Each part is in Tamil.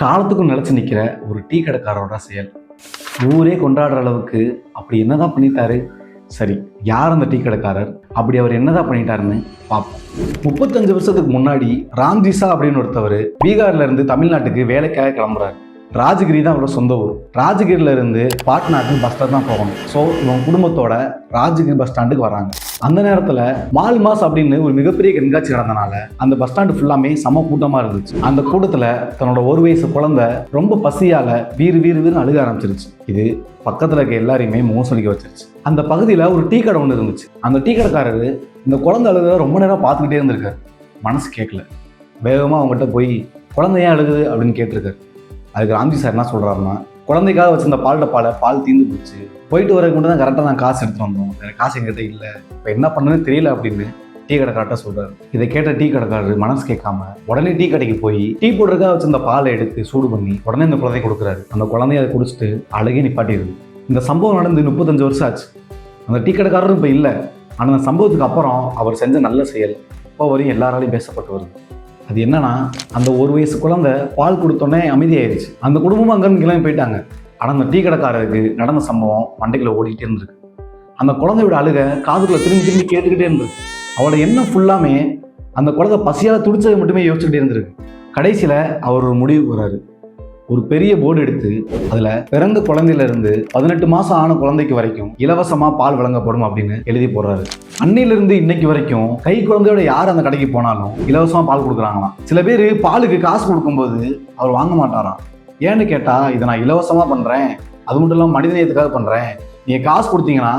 காலத்துக்கும் நிலச்சி நிற்கிற ஒரு டீ கடைக்காரோட செயல். ஊரே கொண்டாடுற அளவுக்கு அப்படி என்னதான் பண்ணிட்டாரு? சரி யார் அந்த டீ கடைக்காரர்? அப்படி அவர் என்னதான் பண்ணிட்டாருன்னு பார்ப்போம் முப்பத்தஞ்சு வருஷத்துக்கு முன்னாடி ராம்ஜிசா அப்படின்னு ஒருத்தவர் பீகார்ல இருந்து தமிழ்நாட்டுக்கு வேலைக்காக கிளம்புறாரு. ராஜகிரி தான் அவரோட சொந்த ஊர். ராஜகிரில இருந்து பாட்னாக்கு பஸ் ஸ்டாண்ட் தான் போகணும். ஸோ இவங்க குடும்பத்தோட ராஜகிரி பஸ் ஸ்டாண்டுக்கு வராங்க. அந்த நேரத்தில் மால் மாஸ் அப்படின்னு ஒரு மிகப்பெரிய கண்காட்சி நடந்தனால அந்த பஸ் ஸ்டாண்டு ஃபுல்லாமே செம கூட்டமாக இருந்துச்சு. அந்த கூட்டத்தில் தன்னோட ஒரு வயசு குழந்தை ரொம்ப பசியால் வீறு வீறு வீறு அழுக ஆரம்பிச்சிருச்சு. இது பக்கத்தில் இருக்க எல்லாரையுமே முகம் சொல்லிக்க வச்சிருச்சு. அந்த பகுதியில் ஒரு டீ கடை ஒன்று இருந்துச்சு. அந்த டீ கடைக்காரரு இந்த குழந்தை அழுக ரொம்ப நேரம் பார்த்துக்கிட்டே இருந்திருக்காரு. மனசு கேட்கல வேகமாக அவங்ககிட்ட போய் குழந்தை ஏன் அழுகுது அப்படின்னு கேட்டிருக்காரு. அதுக்கு ராம்ஜி சார் என்ன சொல்கிறாருன்னா குழந்தைக்காக வச்சிருந்த பால் டப்பாவில் பால் தீர்ந்து போச்சு. போயிட்டு வரக்கு மட்டும் தான் கரெக்டாக நான் காசு எடுத்து வந்தோம். எனக்கு காசு எங்கிட்ட இல்லை. இப்போ என்ன பண்ணுன்னு தெரியல அப்படின்னு டீ கடை கரெக்டாக சொல்கிறாரு இதை கேட்ட டீ கடைக்காரர் மனசு கேட்காம உடனே டீ கடைக்கு போய் டீ போடுறதுக்காக வச்சிருந்த பாலை எடுத்து சூடு பண்ணி உடனே இந்த குழந்தை கொடுக்குறாரு. அந்த குழந்தைய அதை குடிச்சிட்டு அழகே நிப்பாட்டிடுது. இந்த சம்பவம் நடந்து முப்பத்தஞ்சு வருஷம் ஆச்சு. அந்த டீ கடைக்காரரும் இப்போ இல்லை. ஆனால் அந்த சம்பவத்துக்கு அப்புறம் அவர் செஞ்ச நல்ல செயல் இப்போ வரையும் எல்லாராலையும் பேசப்பட்டு வருது. அது என்னன்னா அந்த ஒரு வயசு குழந்தை பால் கொடுத்தோன்னே அமைதியாயிருச்சு. அந்த குடும்பமும் அங்கேருந்து கிளம்பி போயிட்டாங்க. ஆனால் அந்த டீ கடைக்காரருக்கு நடந்த சம்பவம் மண்டைக்குள்ள ஓடிக்கிட்டே இருந்திருக்கு. அந்த குழந்தையோட அழுக காதுக்குள்ள திரும்பி திரும்பி கேட்டுக்கிட்டே இருந்திருக்கு. அவளோட எண்ணம் ஃபுல்லாமே அந்த குழந்தை பசியால் துடிச்சதை மட்டுமே யோசிச்சுக்கிட்டே இருந்திருக்கு. கடைசியில் அவர் ஒரு முடிவுக்கு வராரு ஒரு பெரிய போர்டு எடுத்து அதில் பிறந்த குழந்தையிலிருந்து பதினெட்டு மாதம் ஆன குழந்தைக்கு வரைக்கும் இலவசமாக பால் வழங்கப்படும் அப்படின்னு எழுதி போடுறாரு. அன்னையிலிருந்து இன்னைக்கு வரைக்கும் கை குழந்தையோட யார் அந்த கடைக்கு போனாலும் இலவசமாக பால் கொடுக்குறாங்களாம். சில பேர் பாலுக்கு காசு கொடுக்கும்போது அவர் வாங்க மாட்டாராம். ஏன்னு கேட்டால் இதை நான் இலவசமாக பண்ணுறேன் அது மட்டும் இல்லாமல் மனிதநேயத்துக்காக பண்ணுறேன் நீங்கள் காசு கொடுத்தீங்கன்னா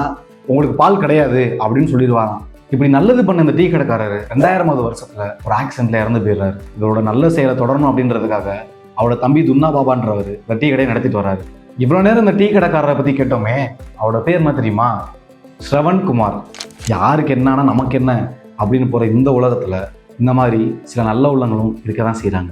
உங்களுக்கு பால் கிடையாது அப்படின்னு சொல்லிடுவாராம். இப்படி நல்லது பண்ண இந்த டீ கடைக்காரர் ரெண்டாயிரமாவது வருஷத்துல ஒரு ஆக்சிடென்ட்ல இறந்து போயிடுறாரு. இதோட நல்ல செயலை தொடரணும் அப்படின்றதுக்காக அவரோட தம்பி துன்னா பாபான்றவர் இந்த டீ கடையை நடத்திட்டு வர்றாரு. இவ்வளோ நேரம் இந்த டீ கடைக்காரரை பற்றி கேட்டோமே அவரோட பேர் என்ன தெரியுமா? ஸ்ரவன் குமார் யாருக்கு என்னன்னா நமக்கு என்ன? அப்படின்னு போகிற இந்த உலகத்தில் இந்த மாதிரி சில நல்ல உள்ளங்களும் இருக்க தான் செய்கிறாங்க